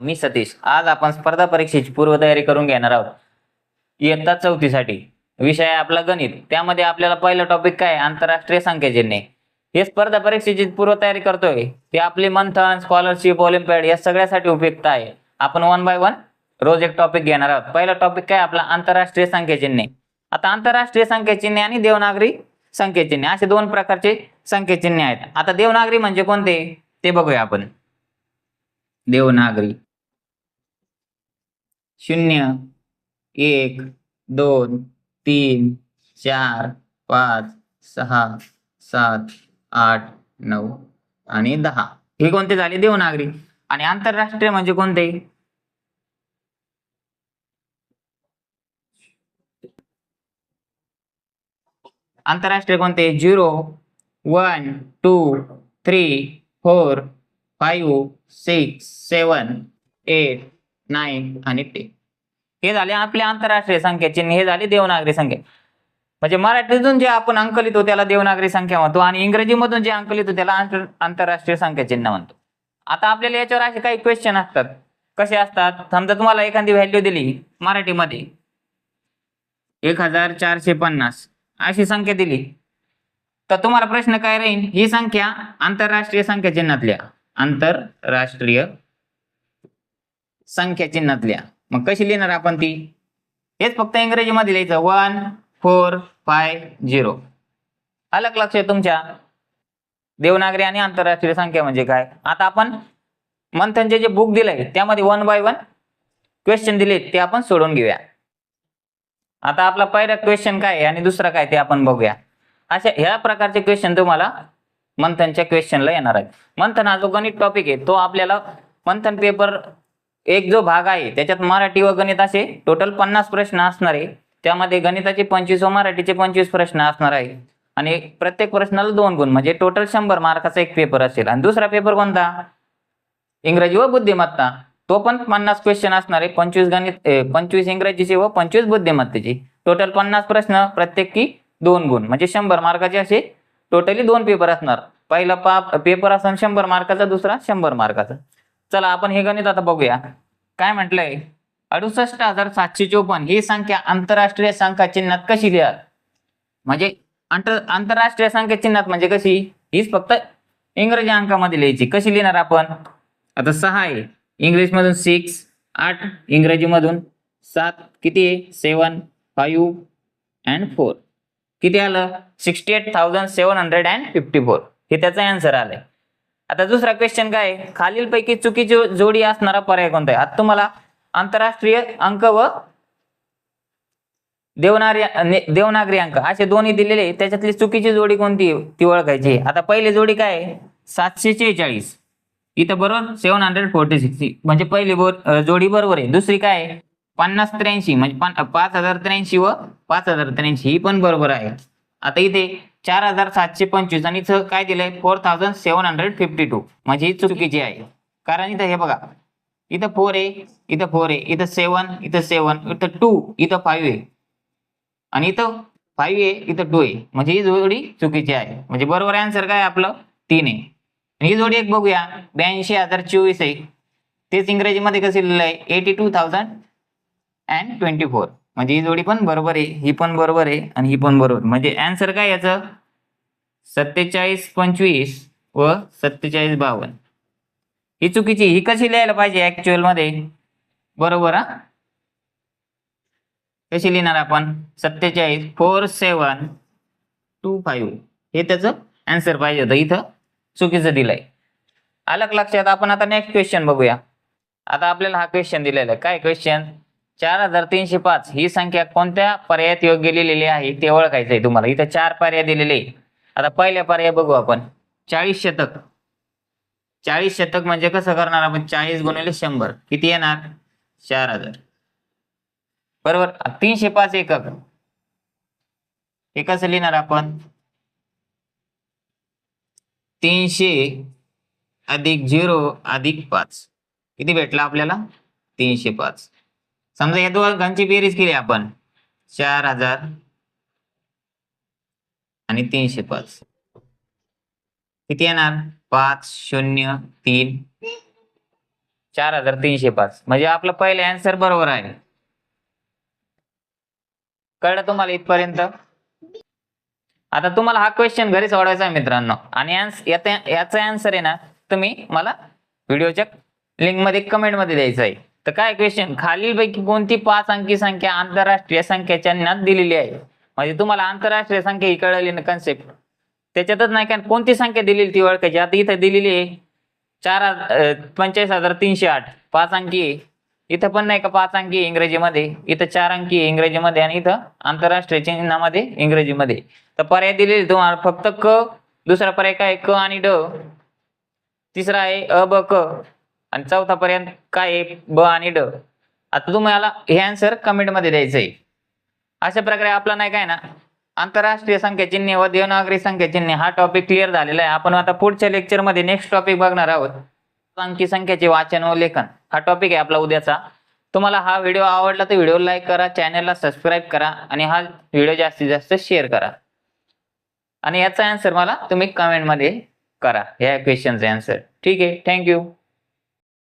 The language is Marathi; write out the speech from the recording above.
मी सतीश. आज आपण स्पर्धा परीक्षेची पूर्वतयारी करून घेणार आहोत. इयत्ता चौथीसाठी. विषय आहे आपला गणित. त्यामध्ये आपल्याला पहिलं टॉपिक काय आंतरराष्ट्रीय संख्याचिन्हे. हे स्पर्धा परीक्षेची पूर्वतयारी करतोय. ते आपली मंथन स्कॉलरशिप ऑलिम्पियड या सगळ्यासाठी उपयुक्त आहे. आपण वन बाय वन रोज एक टॉपिक घेणार आहोत. पहिला टॉपिक काय? आपला आंतरराष्ट्रीय संख्याचिन्हे. आता आंतरराष्ट्रीय संख्याचिन्हे आणि देवनागरी संख्याचिन्हे. असे दोन प्रकारचे संख्याचिन्हे आहेत. आता देवनागरी म्हणजे कोणते? ते बघूया आपण. देवनागरी. शून्य एक दोन तीन चार पाच सहा सात आठ नऊ आणि दहा. हे कोणते झाले? देवनागरी. आणि आंतरराष्ट्रीय म्हणजे कोणते? आंतरराष्ट्रीय कोणते? Zero one two three four five six seven eight nine आणि टेन हे झाले आपले आंतरराष्ट्रीय संख्या चिन्ह हे झाले देवनागरी संख्या. म्हणजे मराठीतून जे आपण अंक लिहितो त्याला देवनागरी संख्या म्हणतो आणि इंग्रजीमधून जे अंक लिहितो त्याला आंतरराष्ट्रीय संख्या चिन्ह म्हणतो. आता आपल्याला याच्यावर असे काही क्वेश्चन असतात. कसे असतात? समजा तुम्हाला एखादी व्हॅल्यू दिली मराठीमध्ये. एक हजार चारशे पन्नास. अशी संख्या दिली. तर तुम्हाला प्रश्न काय राहील? ही संख्या आंतरराष्ट्रीय संख्या चिन्हातल्या. आंतरराष्ट्रीय संख्या चिन्हातल्या मग कशी लिहिणार आपण ती? हेच फक्त इंग्रजीमध्ये लिहायचं. वन फोर फाय झिरो अलग लक्ष आहे तुमच्या. देवनागरी आणि आंतरराष्ट्रीय संख्या म्हणजे काय? आता आपण मंथनचे जे बुक दिलंय त्यामध्ये वन बाय वन क्वेश्चन दिले ते आपण सोडून घेऊया. आता आपला पहिला क्वेश्चन काय आहे आणि दुसरा काय ते आपण बघूया. अशा ह्या प्रकारचे क्वेश्चन तुम्हाला मंथनच्या क्वेश्चनला येणार आहेत. मंथन हा जो गणित टॉपिक आहे तो आपल्याला मंथन पेपर एक जो भाग आहे त्याच्यात मराठी व गणित असे टोटल पन्नास प्रश्न असणार आहे त्यामध्ये गणिताचे पंचवीस व मराठीचे पंचवीस प्रश्न असणार आहे. आणि प्रत्येक प्रश्नाला दोन गुण म्हणजे टोटल शंभर मार्काचा एक पेपर असेल. आणि दुसरा पेपर कोणता? इंग्रजी व बुद्धिमत्ता. तो पण पन्नास क्वेश्चन असणार आहे पंचवीस गणित पंचवीस इंग्रजीचे व पंचवीस बुद्धिमत्तेचे. टोटल पन्नास प्रश्न प्रत्येकी दोन गुण म्हणजे शंभर मार्काचे असे टोटली दोन पेपर असणार. पहिला पा पेपर असेल शंभर मार्काचा दुसरा शंभर मार्काचा. चला आपण हे गणित आता बघूया. काय म्हटलंय? अडुसष्ट हजार सातशे चोपन्न. ही संख्या आंतरराष्ट्रीय संख्या चिन्हात कशी लिहा म्हणजे आंतर आंतरराष्ट्रीय संख्या चिन्हात म्हणजे कशी? हीच फक्त इंग्रजी अंकामध्ये लिहायची. कशी लिहिणार आपण? आता सहा आहे. इंग्लिश मधून सिक्स आठ इंग्रजीमधून सात किती आहे? सेवन फाईव्ह अँड फोर किती आलं? Sixty eight thousand seven hundred and fifty four हे त्याचा आन्सर आलाय. आता दुसरा क्वेश्चन काय आहे? खालीलपैकी चुकीची जोडी असणारा पर्याय कोणता आहे? आता तुम्हाला आंतरराष्ट्रीय अंक व देवनागरी देवनागरी अंक असे दोन्ही दिलेले त्याच्यातली चुकीची जोडी कोणती ती ओळखायची आता पहिली जोडी काय आहे? सातशे शेहेचाळीस. इथं बरोबर सेव्हन हंड्रेड फोर्टी सिक्स म्हणजे पहिली जोडी बरोबर आहे. दुसरी काय आहे? पन्नास त्र्याऐंशी. म्हणजे पाच हजार त्र्याऐंशी व पाच हजार त्र्याऐंशी. ही पण बरोबर आहे. आता इथे चार हजार सातशे पंचवीस आणि इथं काय दिलंय? Four thousand seven hundred fifty two. म्हणजे ही चुकीची आहे. कारण इथं हे बघा. इथं फोर आहे इथं फोर आहे इथं सेवन इथं सेवन इथं टू इथं फाईव्ह आहे आणि इथं फाईव्ह आहे इथं टू आहे म्हणजे ही जोडी चुकीची आहे. म्हणजे बरोबर आन्सर काय? आपलं तीन आहे आणि ही जोडी एक बघूया. ब्याऐंशी हजार चोवीस आहे तेच इंग्रजीमध्ये कसं लिहिलं आहे eighty two thousand and twenty four म्हणजे ही जोडी पण बरोबर आहे ही पण बरोबर आहे आणि ही पण बरोबर. म्हणजे आन्सर काय याचं? सत्तेचाळीस पंचवीस व सत्तेचाळीस बावन्न. ही चुकीची ही कशी लिहायला पाहिजे ऍक्च्युअलमध्ये? बरोबर हा? कशी लिहिणार आपण? सत्तेचाळीस फोर सेवन टू फाईव्ह हे त्याचं आन्सर पाहिजे होतं. इथं चुकीचं दिलंय. अलग लक्षात आपण आता नेक्स्ट क्वेश्चन बघूया. आता आपल्याला हा क्वेश्चन दिलेला आहे. काय क्वेश्चन चार हजार तीनशे पाच. ही संख्या कोणत्या पर्यायात योग्य लिहिलेली आहे ते ओळखायचं आहे तुम्हाला. इथं चार पर्याय दिलेले आता पहिल्या पर्याय बघू आपण. चाळीस शतक. चाळीस शतक म्हणजे कसं करणार आपण? चाळीस गुणिले शंभर. किती येणार? चार हजार. बरोबर? तीनशे पाच एकक. हे कसं लिहिणार आपण? तीनशे अधिक झिरो अधिक पाच. किती भेटला आपल्याला? तीनशे पाच. समजा या दोघांची बेरीज केली आपण. चार हजार आणि तीनशे पाच. किती येणार? पाच शून्य तीन. चार हजार तीनशे पाच. म्हणजे आपलं पहिले आन्सर बरोबर आहे. कळलं तुम्हाला इथपर्यंत? आता तुम्हाला हा क्वेश्चन घरी सोडवायचा आहे मित्रांनो. आणि याचा याचा आन्सर आहे ना तुम्ही मला व्हिडिओच्या लिंकमध्ये कमेंटमध्ये द्यायचं आहे. तर काय क्वेश्चन खालीलपैकी कोणती पाच अंकी संख्या आंतरराष्ट्रीय संख्या चिन्हात दिलेली आहे? म्हणजे तुम्हाला आंतरराष्ट्रीय संख्या ही कळली ना कन्सेप्ट त्याच्यातच नाही का कोणती संख्या दिलेली ती ओळखायची? आता इथं दिलेली आहे. चार पंचेचाळीस हजार तीनशे आठ. पाच अंकी इथं पण नाही का पाच अंकी इंग्रजीमध्ये? इथं चार अंकी इंग्रजीमध्ये आणि इथं आंतरराष्ट्रीय चिन्हामध्ये इंग्रजीमध्ये. तर पर्याय दिलेले तुम्हाला. फक्त क दुसरा पर्याय काय? आहे? क आणि ड. तिसरा आहे अ ब क. आणि चौथा पर्यंत काय आहे? ब आणि ड. आता तुम्हाला हे आन्सर कमेंटमध्ये द्यायचं आहे अशा प्रकारे आपला नाही काय ना आंतरराष्ट्रीय संख्या चिन्हे व देवनागरी संख्या चिन्हे हा टॉपिक क्लिअर झालेला आहे. आपण आता पुढच्या लेक्चरमध्ये नेक्स्ट टॉपिक बघणार आहोत. अंकी संख्येचे वाचन व लेखन. हा टॉपिक आहे आपला उद्याचा. तुम्हाला हा व्हिडिओ आवडला तर व्हिडिओ लाईक करा चॅनलला सबस्क्राईब करा आणि हा व्हिडिओ जास्तीत जास्त शेअर करा. आणि याचा आन्सर मला तुम्ही कमेंटमध्ये करा. ह्या क्वेश्चनचा आन्सर ठीक आहे? थँक्यू